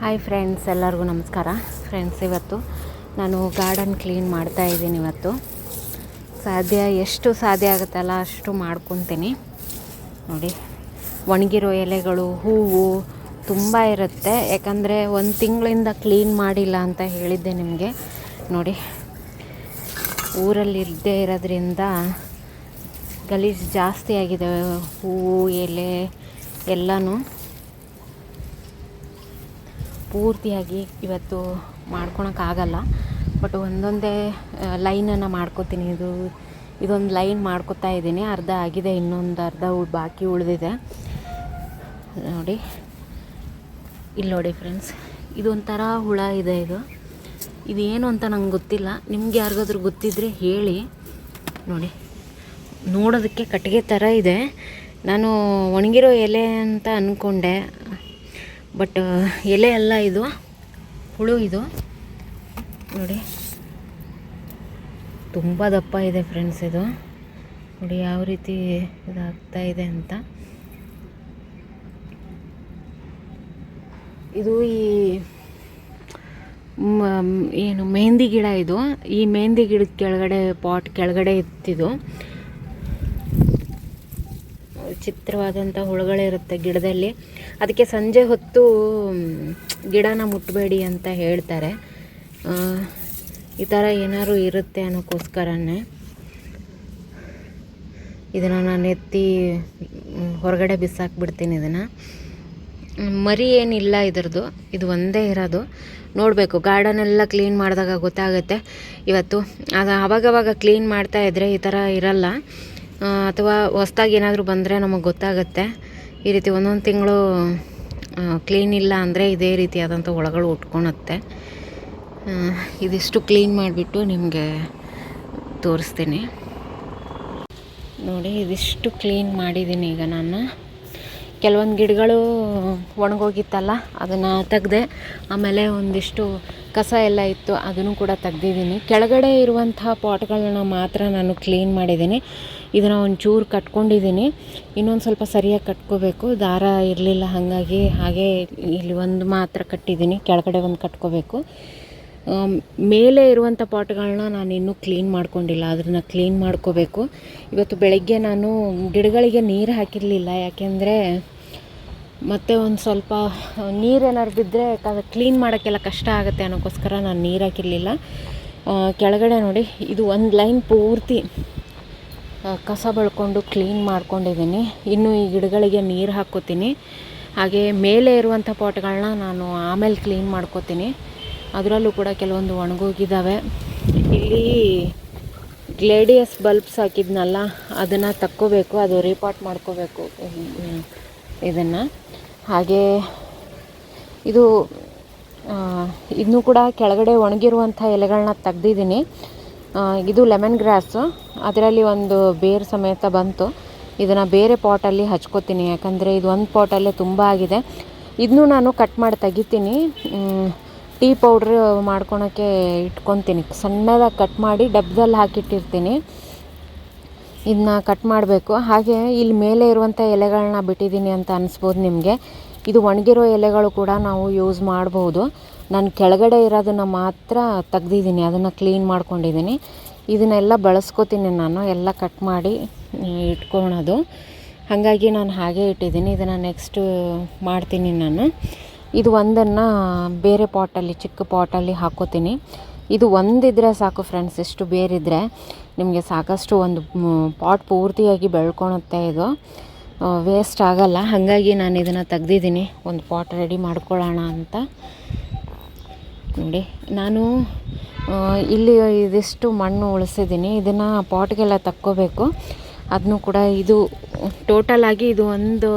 Hi friends ಎಲ್ಲರಿಗೂ ನಮಸ್ಕಾರ. Friends ಇವತ್ತು ನಾನು ಗಾರ್ಡನ್ ಕ್ಲೀನ್ ಮಾಡ್ತಾ ಇದ್ದೀನಿ ಇವತ್ತು. ಸಾಧ್ಯ, ಎಷ್ಟು ಸಾಧ್ಯ ಆಗುತ್ತಲ್ಲ ಅಷ್ಟು ಮಾಡ್ಕೊತೀನಿ. ನೋಡಿ, ಒಣಗಿರೋ ಎಲೆಗಳು, ಹೂವು ತುಂಬ ಇರುತ್ತೆ. ಯಾಕಂದರೆ ಒಂದು ತಿಂಗಳಿಂದ ಕ್ಲೀನ್ ಮಾಡಿಲ್ಲ ಅಂತ ಹೇಳಿದ್ದೆ ನಿಮಗೆ. ನೋಡಿ, ಊರಲ್ಲಿ ಇರದೇ ಇರೋದ್ರಿಂದ ಗಲೀಜು ಜಾಸ್ತಿ ಆಗಿದೆ. ಹೂವು, ಎಲೆ, ಎಲ್ಲನೂ. ಪೂರ್ತಿಯಾಗಿ ಇವತ್ತು ಮಾಡ್ಕೊಳಕ್ಕಾಗಲ್ಲ. ಬಟ್ ಒಂದೊಂದೇ ಲೈನನ್ನು ಮಾಡ್ಕೋತೀನಿ. ಇದು, ಇದೊಂದು ಲೈನ್ ಮಾಡ್ಕೊತಾ ಇದ್ದೀನಿ. ಅರ್ಧ ಆಗಿದೆ, ಇನ್ನೊಂದು ಅರ್ಧ ಬಾಕಿ ಉಳಿದಿದೆ. ನೋಡಿ. ಇಲ್ಲಿ ನೋಡಿ ಫ್ರೆಂಡ್ಸ್ ಇದೊಂಥರ ಹುಳ ಇದೆ ಇದು. ಇದೇನು ಅಂತ ನಂಗೆ ಗೊತ್ತಿಲ್ಲ. ನಿಮ್ಗೆ ಯಾರಿಗಾದ್ರೂ ಗೊತ್ತಿದ್ರೆ ಹೇಳಿ. ನೋಡಿ. ನೋಡೋದಕ್ಕೆ ಕಟ್ಟಿಗೆ ಥರ ಇದೆ. ನಾನು ಒಣಗಿರೋ ಎಲೆ ಅಂತ ಅಂದ್ಕೊಂಡೆ ಬಟ್ ಎಲೆ ಎಲ್ಲ ಇದು, ಹುಳು ಇದು. ನೋಡಿ. ತುಂಬ ದಪ್ಪ ಇದೆ ಫ್ರೆಂಡ್ಸ್ ಇದು. ನೋಡಿ ಯಾವ ರೀತಿ ಇದಾಗ್ತಾ ಇದೆ ಅಂತ. ಇದು ಈ ಏನು ಮೆಹಂದಿ ಗಿಡ ಇದು. ಈ ಮೆಹಂದಿ ಗಿಡದ ಕೆಳಗಡೆ ಪಾಟ್ ಕೆಳಗಡೆ ಇತ್ತಿದು ಚಿತ್ರವಾದಂಥ ಹುಳುಗಳಿರುತ್ತೆ ಗಿಡದಲ್ಲಿ. ಅದಕ್ಕೆ ಸಂಜೆ ಹೊತ್ತು ಗಿಡನ ಮುಟ್ಟಬೇಡಿ ಅಂತ ಹೇಳ್ತಾರೆ. ಈ ಥರ ಏನಾದ್ರು ಇರುತ್ತೆ ಅನ್ನೋಕ್ಕೋಸ್ಕರನೇ ಇದನ್ನು ನಾನು ಎತ್ತಿ ಹೊರಗಡೆ ಬಿಸಾಕ್ಬಿಡ್ತೀನಿ ಇದನ್ನು. ಮರಿ ಏನಿಲ್ಲ ಇದ್ರದ್ದು, ಇದು ಒಂದೇ ಇರೋದು. ನೋಡಬೇಕು ಗಾರ್ಡನೆಲ್ಲ ಕ್ಲೀನ್ ಮಾಡಿದಾಗ ಗೊತ್ತಾಗುತ್ತೆ. ಇವತ್ತು, ಅದು ಆವಾಗವಾಗ ಕ್ಲೀನ್ ಮಾಡ್ತಾ ಇದ್ದರೆ ಈ ಥರ ಇರಲ್ಲ. ಅಥವಾ ಹೊಸ್ದಾಗಿ ಏನಾದರೂ ಬಂದರೆ ನಮಗೆ ಗೊತ್ತಾಗುತ್ತೆ. ಈ ರೀತಿ ಒಂದೊಂದು ತಿಂಗಳು ಕ್ಲೀನ್ ಇಲ್ಲ ಅಂದರೆ ಇದೇ ರೀತಿಯಾದಂಥ ಒಳಗಳು ಉಟ್ಕೊಳತ್ತೆ ಇದಿಷ್ಟು ಕ್ಲೀನ್ ಮಾಡಿಬಿಟ್ಟು ನಿಮಗೆ ತೋರಿಸ್ತೀನಿ. ನೋಡಿ, ಇದಿಷ್ಟು ಕ್ಲೀನ್ ಮಾಡಿದ್ದೀನಿ ಈಗ ನಾನು. ಕೆಲವೊಂದು ಗಿಡಗಳು ಒಣಗೋಗಿತ್ತಲ್ಲ, ಅದನ್ನು ತೆಗ್ದೆ, ಆಮೇಲೆ ಒಂದಿಷ್ಟು ಕಸ ಎಲ್ಲ ಇತ್ತು, ಅದನ್ನು ಕೂಡ ತೆಗ್ದಿದ್ದೀನಿ. ಕೆಳಗಡೆ ಇರುವಂಥ ಪಾಟ್ಗಳನ್ನ ಮಾತ್ರ ನಾನು ಕ್ಲೀನ್ ಮಾಡಿದ್ದೀನಿ. ಇದನ್ನು ಒಂಚೂರು ಕಟ್ಕೊಂಡಿದ್ದೀನಿ. ಇನ್ನೊಂದು ಸ್ವಲ್ಪ ಸರಿಯಾಗಿ ಕಟ್ಕೋಬೇಕು. ದಾರ ಇರಲಿಲ್ಲ, ಹಾಗಾಗಿ ಹಾಗೆ ಇಲ್ಲಿ ಒಂದು ಮಾತ್ರ ಕಟ್ಟಿದ್ದೀನಿ. ಕೆಳಗಡೆ ಒಂದು ಕಟ್ಕೋಬೇಕು. ಮೇಲೆ ಇರುವಂಥ ಪಾಟ್ಗಳನ್ನ ನಾನು ಇನ್ನೂ ಕ್ಲೀನ್ ಮಾಡ್ಕೊಂಡಿಲ್ಲ. ಅದನ್ನು ಕ್ಲೀನ್ ಮಾಡ್ಕೋಬೇಕು. ಇವತ್ತು ಬೆಳಗ್ಗೆ ನಾನು ಗಿಡಗಳಿಗೆ ನೀರು ಹಾಕಿರಲಿಲ್ಲ. ಯಾಕೆಂದರೆ ಮತ್ತೆ ಒಂದು ಸ್ವಲ್ಪ ನೀರೇನಾದ್ರು ಬಿದ್ದರೆ ಕ್ಲೀನ್ ಮಾಡೋಕ್ಕೆಲ್ಲ ಕಷ್ಟ ಆಗುತ್ತೆ ಅನ್ನೋಕ್ಕೋಸ್ಕರ ನಾನು ನೀರು ಹಾಕಿರಲಿಲ್ಲ. ಕೆಳಗಡೆ ನೋಡಿ, ಇದು ಒಂದು ಲೈನ್ ಪೂರ್ತಿ ಕಸ ಬಳ್ಕೊಂಡು ಕ್ಲೀನ್ ಮಾಡ್ಕೊಂಡಿದ್ದೀನಿ. ಇನ್ನು ಈ ಗಿಡಗಳಿಗೆ ನೀರು ಹಾಕ್ಕೋತೀನಿ ಹಾಗೆ ಮೇಲೆ ಇರುವಂಥ ಪಾಟ್ಗಳನ್ನ ನಾನು ಆಮೇಲೆ ಕ್ಲೀನ್ ಮಾಡ್ಕೋತೀನಿ. ಅದರಲ್ಲೂ ಕೂಡ ಕೆಲವೊಂದು ಒಣಗೋಗಿದ್ದಾವೆ. ಇಲ್ಲಿ ಗ್ಲೇಡಿಯಸ್ ಬಲ್ಬ್ಸ್ ಹಾಕಿದ್ನಲ್ಲ, ಅದನ್ನು ತಕ್ಕೋಬೇಕು, ಅದು ರೀಪಾಟ್ ಮಾಡ್ಕೋಬೇಕು ಇದನ್ನು. ಹಾಗೆ ಇದು ಇದನ್ನು ಕೂಡ ಕೆಳಗಡೆ ಒಣಗಿರುವಂಥ ಎಲೆಗಳನ್ನ ತೆಗ್ದಿದ್ದೀನಿ. ಇದು ಲೆಮನ್ ಗ್ರಾಸು. ಅದರಲ್ಲಿ ಒಂದು ಬೇರು ಸಮೇತ ಬಂತು. ಇದನ್ನು ಬೇರೆ ಪಾಟಲ್ಲಿ ಹಚ್ಕೋತೀನಿ. ಯಾಕಂದರೆ ಇದು ಒಂದು ಪಾಟಲ್ಲೇ ತುಂಬ ಆಗಿದೆ. ಇದನ್ನು ನಾನು ಕಟ್ ಮಾಡಿ ತೆಗಿತೀನಿ. ಟೀ ಪೌಡ್ರ್ ಮಾಡ್ಕೊಳಕ್ಕೆ ಇಟ್ಕೊತೀನಿ. ಸಣ್ಣದಾಗಿ ಕಟ್ ಮಾಡಿ ಡಬ್ದಲ್ಲಿ ಹಾಕಿಟ್ಟಿರ್ತೀನಿ. ಇದನ್ನ ಕಟ್ ಮಾಡಬೇಕು. ಹಾಗೆ ಇಲ್ಲಿ ಮೇಲೆ ಇರುವಂಥ ಎಲೆಗಳನ್ನ ಬಿಟ್ಟಿದ್ದೀನಿ ಅಂತ ಅನಿಸ್ಬೋದು ನಿಮಗೆ. ಇದು ಒಣಗಿರೋ ಎಲೆಗಳು ಕೂಡ ನಾವು ಯೂಸ್ ಮಾಡ್ಬೋದು. ನಾನು ಕೆಳಗಡೆ ಇರೋದನ್ನು ಮಾತ್ರ ತೆಗ್ದಿದ್ದೀನಿ. ಅದನ್ನು ಕ್ಲೀನ್ ಮಾಡ್ಕೊಂಡಿದ್ದೀನಿ. ಇದನ್ನೆಲ್ಲ ಬಳಸ್ಕೋತೀನಿ ನಾನು. ಎಲ್ಲ ಕಟ್ ಮಾಡಿ ಇಟ್ಕೊಳೋದು. ಹಾಗಾಗಿ ನಾನು ಹಾಗೆ ಇಟ್ಟಿದ್ದೀನಿ. ಇದನ್ನು ನೆಕ್ಸ್ಟು ಮಾಡ್ತೀನಿ ನಾನು. ಇದು ಒಂದನ್ನು ಬೇರೆ ಪಾಟಲ್ಲಿ, ಚಿಕ್ಕ ಪಾಟಲ್ಲಿ ಹಾಕೋತೀನಿ. ಇದು ಒಂದಿದ್ರೆ ಸಾಕು ಫ್ರೆಂಡ್ಸ್ ಇಷ್ಟು ಬೇರಿದ್ರೆ ನಿಮಗೆ ಸಾಕಷ್ಟು ಒಂದು ಪಾಟ್ ಪೂರ್ತಿಯಾಗಿ ಬೆಳ್ಕೊಳುತ್ತೆ ಇದು. ವೇಸ್ಟ್ ಆಗಲ್ಲ. ಹಾಗಾಗಿ ನಾನು ಇದನ್ನು ತೆಗ್ದಿದ್ದೀನಿ. ಒಂದು ಪಾಟ್ ರೆಡಿ ಮಾಡ್ಕೊಳ್ಳೋಣ ಅಂತ. ನೋಡಿ, ನಾನು ಇಲ್ಲಿ ಇದಿಷ್ಟು ಮಣ್ಣು ಉಳಿಸಿದ್ದೀನಿ. ಇದನ್ನು ಪಾಟ್ಗೆಲ್ಲ ತಕ್ಕೋಬೇಕು. ಅದನ್ನು ಕೂಡ ಇದು ಟೋಟಲಾಗಿ ಇದು ಒಂದು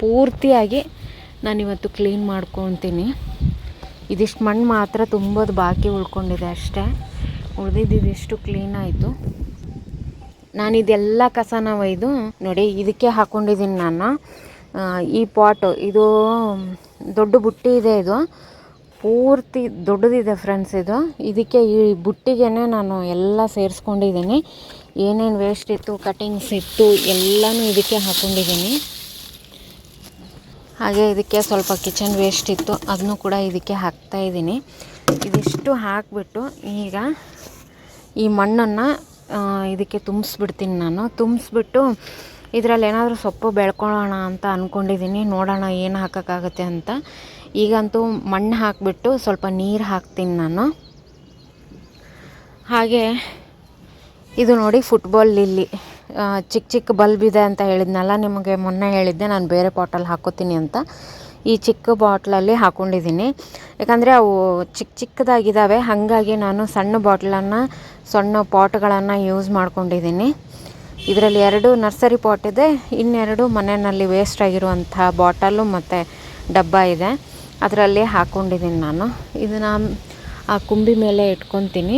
ಪೂರ್ತಿಯಾಗಿ ನಾನಿವತ್ತು ಕ್ಲೀನ್ ಮಾಡ್ಕೊತೀನಿ. ಇದಿಷ್ಟು ಮಣ್ಣು ಮಾತ್ರ ತುಂಬೋದು ಬಾಕಿ ಉಳ್ಕೊಂಡಿದೆ ಅಷ್ಟೇ. ಉಳಿದಿದ್ದು ಇದಿಷ್ಟು ಕ್ಲೀನ್ ಆಯಿತು. ನಾನು ಇದೆಲ್ಲ ಕಸನ ಒಯ್ದು, ನೋಡಿ, ಇದಕ್ಕೆ ಹಾಕ್ಕೊಂಡಿದ್ದೀನಿ ನಾನು. ಈ ಪಾಟು, ಇದು, ದೊಡ್ಡ ಬುಟ್ಟಿ ಇದೆ ಇದು. ಪೂರ್ತಿ ದೊಡ್ಡದಿದೆ ಫ್ರೆಂಡ್ಸ್ ಇದು. ಇದಕ್ಕೆ ಈ ಬುಟ್ಟಿಗೆ ನಾನು ಎಲ್ಲ ಸೇರಿಸ್ಕೊಂಡಿದ್ದೀನಿ ಏನೇನು ವೇಸ್ಟ್ ಇತ್ತು, ಕಟಿಂಗ್ಸ್ ಇತ್ತು, ಎಲ್ಲನೂ ಇದಕ್ಕೆ ಹಾಕ್ಕೊಂಡಿದ್ದೀನಿ ಹಾಗೆ ಇದಕ್ಕೆ ಸ್ವಲ್ಪ ಕಿಚನ್ ವೇಸ್ಟ್ ಇತ್ತು. ಅದನ್ನು ಕೂಡ ಇದಕ್ಕೆ ಹಾಕ್ತಾ ಇದ್ದೀನಿ. ಇದಿಷ್ಟು ಹಾಕಿಬಿಟ್ಟು ಈಗ ಈ ಮಣ್ಣನ್ನು ಇದಕ್ಕೆ ತುಂಬಿಸ್ಬಿಡ್ತೀನಿ ನಾನು. ತುಂಬಿಸ್ಬಿಟ್ಟು ಇದರಲ್ಲಿ ಏನಾದರೂ ಸೊಪ್ಪು ಬೆಳ್ಕೊಳ್ಳೋಣ ಅಂತ ಅಂದ್ಕೊಂಡಿದ್ದೀನಿ ನೋಡೋಣ ಏನು ಹಾಕೋಕ್ಕಾಗುತ್ತೆ ಅಂತ. ಈಗಂತೂ ಮಣ್ಣು ಹಾಕಿಬಿಟ್ಟು ಸ್ವಲ್ಪ ನೀರು ಹಾಕ್ತೀನಿ ನಾನು. ಹಾಗೆ ಇದು ನೋಡಿ ಫುಟ್ಬಾಲ್ ಲಿಲ್ಲಿ ಚಿಕ್ಕ ಚಿಕ್ಕ ಬಲ್ಬ್ ಇದೆ ಅಂತ ಹೇಳಿದ್ನಲ್ಲ, ನಿಮಗೆ ಮೊನ್ನೆ ಹೇಳಿದ್ದೆ, ನಾನು ಬೇರೆ ಬಾಟಲ್ ಹಾಕೋತೀನಿ ಅಂತ. ಈ ಚಿಕ್ಕ ಬಾಟ್ಲಲ್ಲಿ ಹಾಕ್ಕೊಂಡಿದ್ದೀನಿ ಯಾಕಂದರೆ ಅವು ಚಿಕ್ಕ ಚಿಕ್ಕದಾಗಿದ್ದಾವೆ ಹಾಗಾಗಿ ನಾನು ಸಣ್ಣ ಬಾಟ್ಲನ್ನು, ಸಣ್ಣ ಪಾಟ್ಗಳನ್ನು ಯೂಸ್ ಮಾಡ್ಕೊಂಡಿದ್ದೀನಿ. ಇದರಲ್ಲಿ ಎರಡು ನರ್ಸರಿ ಪಾಟ್ ಇದೆ, ಇನ್ನೆರಡು ಮನೆಯಲ್ಲಿ ವೇಸ್ಟ್ ಆಗಿರುವಂಥ ಬಾಟಲು ಮತ್ತು ಡಬ್ಬ ಇದೆ. ಅದರಲ್ಲಿ ಹಾಕ್ಕೊಂಡಿದ್ದೀನಿ ನಾನು. ಇದನ್ನು ಆ, ಕುಂಬಿ ಮೇಲೆ ಇಟ್ಕೊತೀನಿ.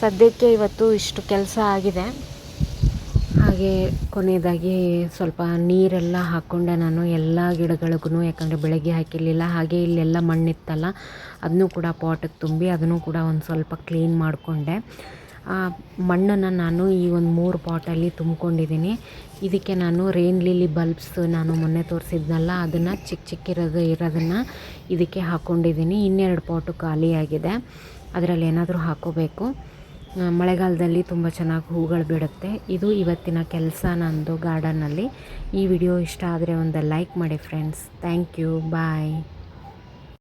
ಸದ್ಯಕ್ಕೆ ಇವತ್ತು ಇಷ್ಟು ಕೆಲಸ ಆಗಿದೆ. ಹಾಗೆ ಕೊನೆಯದಾಗಿ ಸ್ವಲ್ಪ ನೀರೆಲ್ಲ ಹಾಕ್ಕೊಂಡೆ ನಾನು ಎಲ್ಲ ಗಿಡಗಳಿಗೂ ಯಾಕಂದರೆ ಬೆಳಗ್ಗೆ ಹಾಕಿರಲಿಲ್ಲ, ಹಾಗೆ ಇಲ್ಲೆಲ್ಲ ಮಣ್ಣಿತ್ತಲ್ಲ ಅದನ್ನು ಕೂಡ ಪಾಟಿಗೆ ತುಂಬಿ ಅದನ್ನು ಕೂಡ ಒಂದು ಸ್ವಲ್ಪ ಕ್ಲೀನ್ ಮಾಡಿಕೊಂಡೆ. ಆ, ಮಣ್ಣನ್ನು ನಾನು ಈ ಒಂದು ಮೂರು ಪಾಟಲ್ಲಿ ತುಂಬ್ಕೊಂಡಿದ್ದೀನಿ. ಇದಕ್ಕೆ ನಾನು ರೇನ್ ಲಿಲಿ ಬಲ್ಬ್ಸ್ ನಾನು ಮೊನ್ನೆ ತೋರಿಸಿದ್ನಲ್ಲ, ಅದನ್ನು ಚಿಕ್ಕ ಚಿಕ್ಕಿರೋದು ಇರೋದನ್ನು ಇದಕ್ಕೆ ಹಾಕ್ಕೊಂಡಿದ್ದೀನಿ ಇನ್ನೆರಡು ಪಾಟು ಖಾಲಿಯಾಗಿದೆ. ಅದರಲ್ಲಿ ಏನಾದರೂ ಹಾಕೋಬೇಕು. ಮಳೆಗಾಲದಲ್ಲಿ ತುಂಬ ಚೆನ್ನಾಗಿ ಹೂಗಳು ಬಿಡುತ್ತೆ. ಇದು ಇವತ್ತಿನ ಕೆಲಸ ನಂದು ಗಾರ್ಡನ್ನಲ್ಲಿ ಈ ವಿಡಿಯೋ ಇಷ್ಟ ಆದರೆ ಒಂದು ಲೈಕ್ ಮಾಡಿ ಫ್ರೆಂಡ್ಸ್ ಥ್ಯಾಂಕ್ ಯು ಬಾಯ್